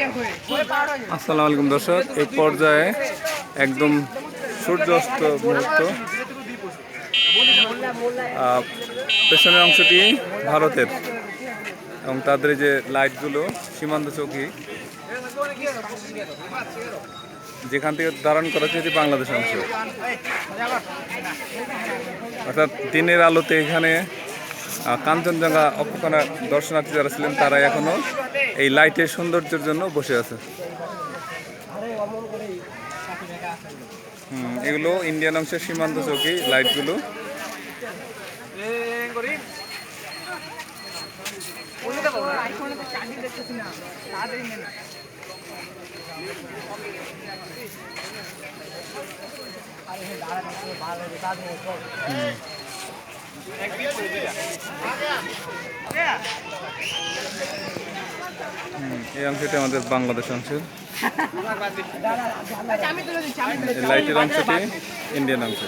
আসসালামু আলাইকুম দর্শক এই পর্যায়ে একদম সূর্যাস্ত মুহূর্ত। পেছনের অংশটি ভারতের এবং তাদের যে লাইটগুলো, সীমান্ত চৌকি, যেখান থেকে ধারণ করা হচ্ছে এটি বাংলাদেশ অংশ। অর্থাৎ দিনের আলোতে এখানে কাঞ্চনজঙ্ঘা অক্ষকণা দর্শনার্থী যারা ছিলেন তারা এখনও এই লাইটের সৌন্দর্যের জন্য বসে আছে। হুম, এগুলো ইন্ডিয়ান অংশের সীমান্ত চৌকি লাইটগুলো। হুম, এই অংশটি আমাদের বাংলাদেশ অংশ এই লাইটের অংশটি ইন্ডিয়ান অংশ